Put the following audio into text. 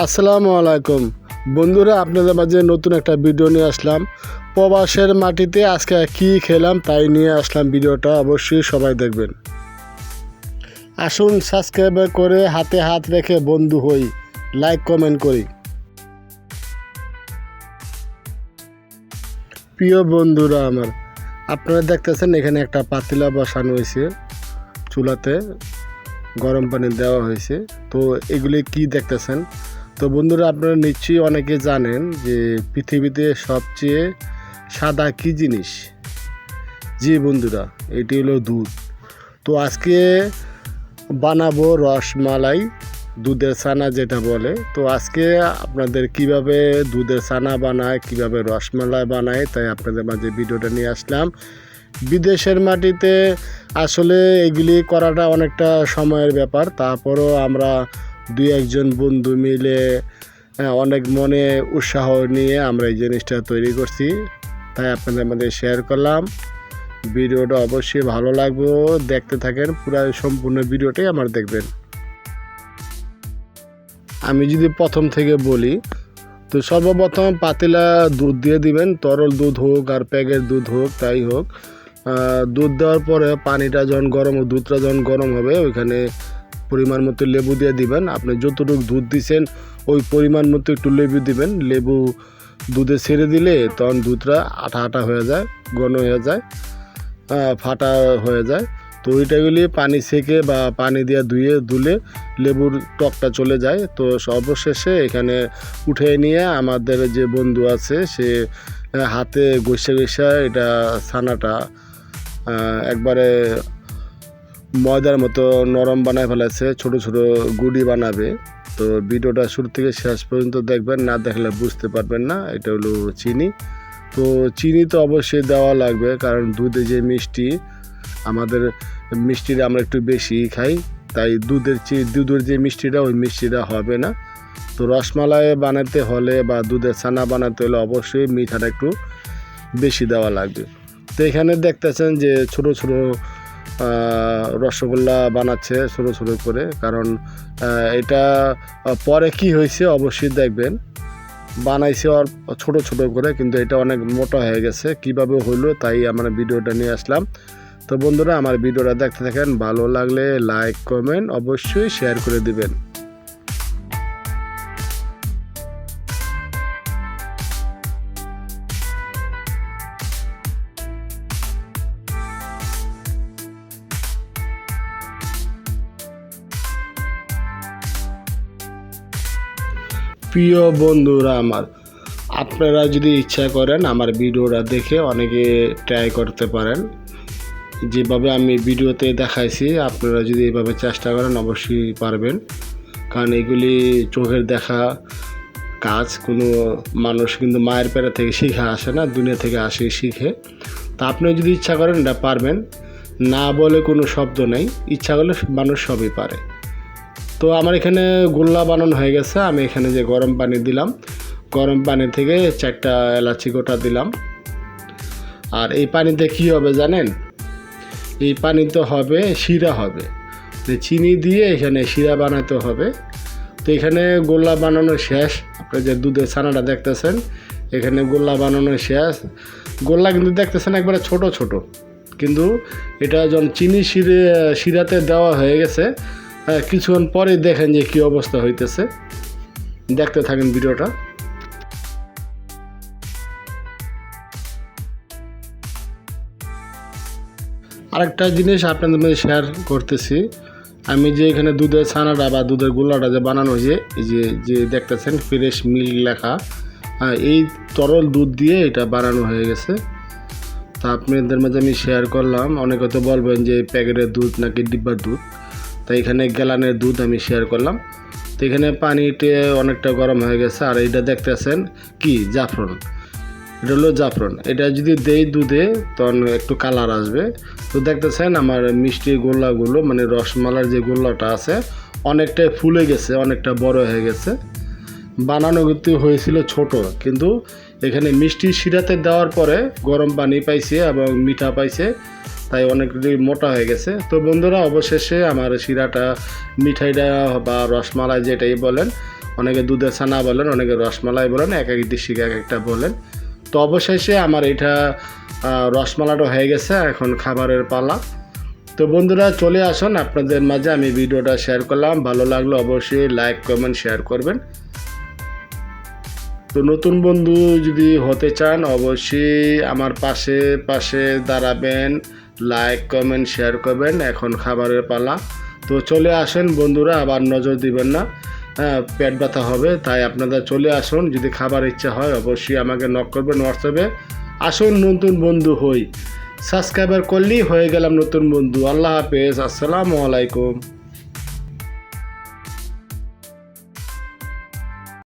আসসালামু আলাইকুম। বন্ধুরা, আপনাদের মাঝে নতুন একটা ভিডিও নিয়ে আসলাম। প্রবাসের মাটিতে আজকে কি খেলাম তাই নিয়ে আসলাম ভিডিওটা, অবশ্যই সবাই দেখবেন। আসুন সাবস্ক্রাইব করে হাতে হাত রেখে বন্ধু হই। লাইক কমেন্ট করি। প্রিয় বন্ধুরা আমার, আপনারা দেখতেছেন এখানে একটা পাতিলা বসানো হয়েছে। চুলাতে গরম পানি দেওয়া হয়েছে। তো এগুলি কি দেখতেছেন? তো বন্ধুরা আপনারা নিশ্চয়ই অনেকে জানেন যে পৃথিবীতে সবচেয়ে সাদা কি জিনিস? জি বন্ধুরা, এটি হলো দুধ। তো আজকে বানাবো রসমালাই দুধের ছানা যেটা বলে। তো আজকে আপনাদের কীভাবে দুধের ছানা বানায়, কীভাবে রসমালাই বানায়, তাই আপনাদের মাঝে ভিডিওটা নিয়ে আসলাম। বিদেশের মাটিতে আসলে এগুলি করাটা অনেকটা সময়ের ব্যাপার, তারপরও আমরা দুই একজন বন্ধু মিলে হ্যাঁ, অনেক মনে উৎসাহ নিয়ে আমরা এই জিনিসটা তৈরি করছি। তাই আপনাদের মধ্যে শেয়ার করলাম। ভিডিওটা অবশ্যই ভালো লাগবে। দেখতে থাকেন পুরো সম্পূর্ণ ভিডিওটাই আমার দেখবেন। আমি যদি প্রথম থেকে বলি তো সর্বপ্রথম পাতিলা দুধ দিয়ে দিবেন। তরল দুধ হোক আর প্যাকেট দুধ হোক তাই হোক। দুধ দেওয়ার পরে পানিটা যখন গরম দুধটা যখন গরম হবে ওইখানে পরিমাণ মতো লেবু দিয়ে দিবেন। আপনি যতটুকু দুধ দিছেন, ওই পরিমাণ মতো একটু লেবু দিবেন। লেবু দুধে ছেড়ে দিলে তখন দুধটা আঠা আঠা হয়ে যায়, ঘন হয়ে যায় ফাটা হয়ে যায়। তো ওইটাগুলি পানি সেকে বা পানি দিয়ে ধুয়ে ধুলে লেবুর টকটা চলে যায়। তো সর্বশেষে এখানে উঠে নিয়ে আমাদের যে বন্ধু আছে, সে হাতে ঘষে ঘষে এটা ছানাটা একবারে ময়দার মতো নরম বানায় ফেলেছে, ছোট ছোট গুড়ি বানাবে। তো ভিডিওটা শুরু থেকে শেষ পর্যন্ত দেখবেন, না দেখলে বুঝতে পারবেন না, এটা হলো চিনি। তো চিনি তো অবশ্যই দেওয়া লাগবে, কারণ দুধে যে মিষ্টি, আমাদের মিষ্টিটা আমরা একটু বেশি খাই, তাই দুধের চি- দুধের যে মিষ্টিটা, ওই মিষ্টিটা হবে না। তো রসমালাই বানাতে হলে বা দুধের ছানা বানাতে হলে অবশ্যই মিঠাটা একটু বেশি দেওয়া লাগবে। তো এখানে দেখতেছেন যে ছোট ছোট রসগোল্লা বানাচ্ছে ছোটো ছোটো করে। কারণ এটা পরে কি হয়েছে অবশ্যই দেখবেন। বানাইছে আর ছোট ছোট করে, কিন্তু এটা অনেক মোটা হয়ে গেছে। কীভাবে হলো তাই আমার ভিডিওটা নিয়ে আসলাম। তো বন্ধুরা, আমার ভিডিওটা দেখতে থাকেন। ভালো লাগলে লাইক কমেন্ট অবশ্যই শেয়ার করে দিবেন। প্রিয় বন্ধুরা আমার, আপনারা যদি ইচ্ছা করেন আমার ভিডিওটা দেখে অনেকে ট্রাই করতে পারেন। যেভাবে আমি ভিডিওতে দেখাইছি, আপনারা যদি এভাবে চেষ্টা করেন, অবশ্যই পারবেন। কারণ এগুলি চোখের দেখা কাজ, কোনো মানুষ কিন্তু মায়ের পেড়ে থেকে শিখে আসে না, দুনিয়া থেকে আসে শিখে। তা আপনি যদি ইচ্ছা করেন এটা পারবেন। না বলে কোনো শব্দ নেই, ইচ্ছা করলে মানুষ সবই পারে। তো আমার এখানে গোল্লা বানানো হয়ে গেছে। আমি এখানে যে গরম পানি দিলাম, গরম পানি থেকে চারটা এলাচি গোটা দিলাম। আর এই পানিতে কি হবে জানেন? এই পানিতে হবে, শিরা হবে। তো চিনি দিয়ে এখানে শিরা বানাতে হবে। তো এখানে গোল্লা বানানো শেষ। আপনি যে দুধের ছানাটা দেখতেছেন, এখানে গোল্লা বানানো শেষ। গোল্লা কিন্তু দেখতেছেন একবারে ছোট ছোট। কিন্তু এটা যখন চিনি শিরে, শিরাতে দেওয়া হয়ে গেছে কিছুক্ষণ পরে দেখেন যে কি অবস্থা হইতেছে। দেখতে থাকেন ভিডিওটা। আরেকটা জিনিস আপনাদের মধ্যে শেয়ার করতেছি। আমি যে এখানে দুধের ছানাটা বা দুধের গোলাটা যে বানানো হয়েছে এই যে যে দেখতেছেন ফ্রেশ মিল্ক লেখা হ্যাঁ, এই তরল দুধ দিয়ে এটা বানানো হয়ে গেছে। তা আপনাদের মাঝে আমি শেয়ার করলাম। অনেকে তো বলবেন যে প্যাকেটের দুধ নাকি ডিব্বার দুধ। তাই এখানে গ্যালানের দুধ আমি শেয়ার করলাম। তো এখানে পানিটি অনেকটা গরম হয়ে গেছে, আর এটা দেখতেছেন কি? জাফরন। এটা হলো জাফরন। এটা যদি দেই দুধে, তখন একটু কালার আসবে। তো দেখতেছেন আমার মিষ্টি গোল্লাগুলো মানে রসমালার যে গোল্লাটা আছে, অনেকটাই ফুলে গেছে, অনেকটা বড় হয়ে গেছে। বানানো কিন্তু হয়েছিল ছোট, কিন্তু এখানে মিষ্টি শিরাতে দেওয়ার পরে গরম পানি পাইছে এবং মিঠা পাইছে। তাই অনেকটাই মোটা হয়ে গেছে। তো বন্ধুরা অবশেষে আমার শিরাটা মিঠাইটা বা রসমালাই যেটাই বলেন অনেকে দুধের ছানা বলেন অনেকে রসমালাই বলেন এক এক ডিস্ট্রিক্ট এক একটা বলেন। তো অবশেষে আমার এটা আহ, রসমালাইটা হয়ে গেছে এখন খাবারের পালা। তো বন্ধুরা চলে আসুন আপনাদের মাঝে আমি ভিডিওটা শেয়ার করলাম। ভালো লাগলে অবশ্যই লাইক কমেন্ট শেয়ার করবেন। তো নতুন বন্ধু যদি হতে চান অবশ্যই আমার পাশে পাশে দাঁড়াবেন। লাইক কমেন্ট শেয়ার করবেন। এখন খাবারের পালা। তো চলে আসেন বন্ধুরা, আবার নজর দিবেন না। হ্যাঁ পেট ব্যথা হবে, তাই আপনারা চলে আসুন। যদি খাবার ইচ্ছা হয়, অবশ্যই আমাকে নক করবেন হোয়াটসঅ্যাপে আসুন নতুন বন্ধু হই। সাবস্ক্রাইবার করলেই হয়ে গেলাম নতুন বন্ধু। আল্লাহ হাফেজ। আসসালামু আলাইকুম।